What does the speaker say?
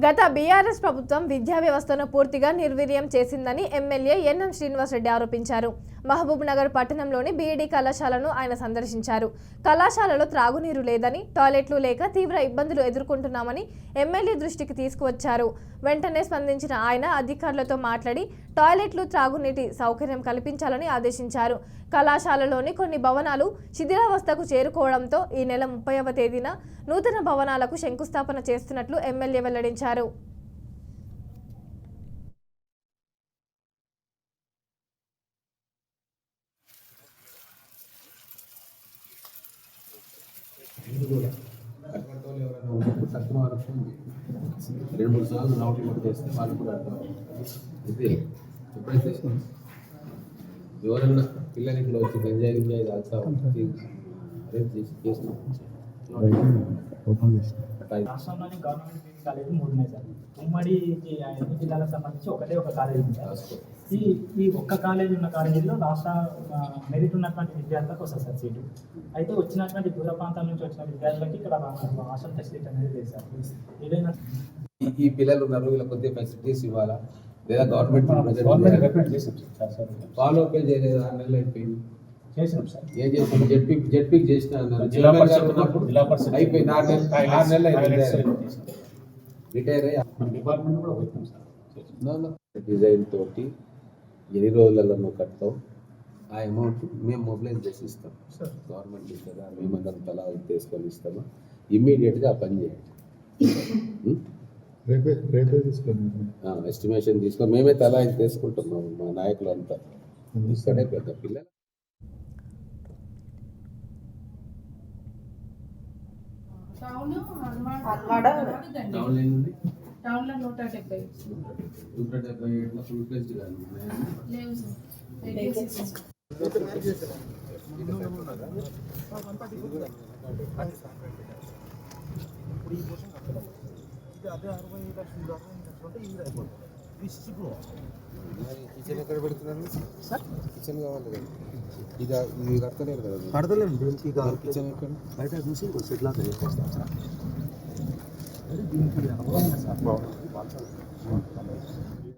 గత బీఆర్ఎస్ ప్రభుత్వం విద్యా వ్యవస్థను పూర్తిగా నిర్వీర్యం చేసిందని ఎమ్మెల్యే ఎన్ఎం శ్రీనివాసరెడ్డి ఆరోపించారు. మహబూబ్ నగర్ పట్టణంలోని బీఈడీ కళాశాలను ఆయన సందర్శించారు. కళాశాలలో త్రాగునీరు లేదని టాయిలెట్లు లేక తీవ్ర ఇబ్బందులు ఎదుర్కొంటున్నామని ఎమ్మెల్యే దృష్టికి తీసుకువచ్చారు. వెంటనే స్పందించిన ఆయన అధికారులతో మాట్లాడి టాయిలెట్లు త్రాగునీటి సౌకర్యం కల్పించాలని ఆదేశించారు. కళాశాలలోని కొన్ని భవనాలు శిథిలావస్థకు చేరుకోవడంతో ఈ నెల ముప్పైవ తేదీన నూతన భవనాలకు శంకుస్థాపన చేస్తున్నట్లు ఎమ్మెల్యే వెల్లడించారు. అటువంటి వాళ్ళు ఎవరైనా ఉన్నప్పుడు తక్కువ వరకు ఉంది. రెండు మూడు సార్లు రౌండ్ కూడా చేస్తే వాళ్ళు కూడా అర్థం ఇది ఎప్పుడైతే ఎవరన్నా పిల్లలు ఇక్కడ వచ్చి గంజాయి గింజాయి తాగుతా చేసి చేస్తాం. అట్లా రాష్ట్రంలోని గవర్నమెంట్ డిగ్రీ కాలేజీ మూడు ఉన్నాయి సార్. ఉమ్మడి ఈ ఎన్ని జిల్లాలకు సంబంధించి ఒకటే ఒక కాలేజీ ఉంది. ఈ ఈ ఒక్క కాలేజీ ఉన్న కాలేజీలో రాష్ట్ర మెరిట్ ఉన్నటువంటి విద్యార్థులకు వస్తుంది సార్ సీటు. అయితే వచ్చినటువంటి దూర ప్రాంతాల నుంచి వచ్చిన విద్యార్థులకి ఇక్కడ హాస్టల్ ఫెసిలిటీ అనేది లేదు సార్. ఏదైనా ఈ- పిల్లలు ఉన్నారు వీళ్ళకి కొద్దిగా ఫెసిలిటీస్ ఇవ్వాలా? లేదా గవర్నమెంట్ అప్ చేయలేదు? ఆరు నెలలు అయిపోయింది. చేసినాం సార్. ఏం చేస్తాం జడ్పీ జడ్పీకి చేసిన అన్నారు. జిల్లా చైర్మన్ పరిషత్ గారు ఉన్నప్పుడు జిల్లా పరిషత్ అయిపోయింది. ఆరు నెలలు ఆరు నెలలు టాయిలెట్స్ అయిపోయింది చేసినాం. రిటైర్ అయ్యి. మన డిపార్ట్మెంట్ కూడా సార్. డిజైన్ తోటి ఎన్ని రోజులలో నువ్వు కడతావు ఆ అమౌంట్ మేము మొబిలైజ్ చేసి ఇస్తాం సార్ గవర్నమెంట్ ఇస్తుందా మేమందరం తలా తీసుకొని ఇస్తాము. ఇమ్మీడియట్గా ఆ పని చేయండి. రేపే రేపే తీసుకోండి. ఎస్టిమేషన్ తీసుకొని మేమే తలా ఇది తీసుకుంటున్నాము మా నాయకులు అంతా ఇక్కడే పెద్ద పిల్లలు. హన్మాడ టౌన్ ఏంది టౌన్ లో నూట డెబ్బై నూట డెబ్బై ఏడులో ఫుల్ ప్లేస్డ్ కానీ లేవు సార్ వేకెన్సీస్ కిచెన్ ఎక్కడ పెడుతున్నారు కిచెన్ కావాలి కదా. ఇది ఇది కడతలేరు కదా కడతలేండి దీనికి కిచెన్ ఎక్కడ? బయట చూసి సెటిల్ దీనికి అనుభవం ఉంది సార్?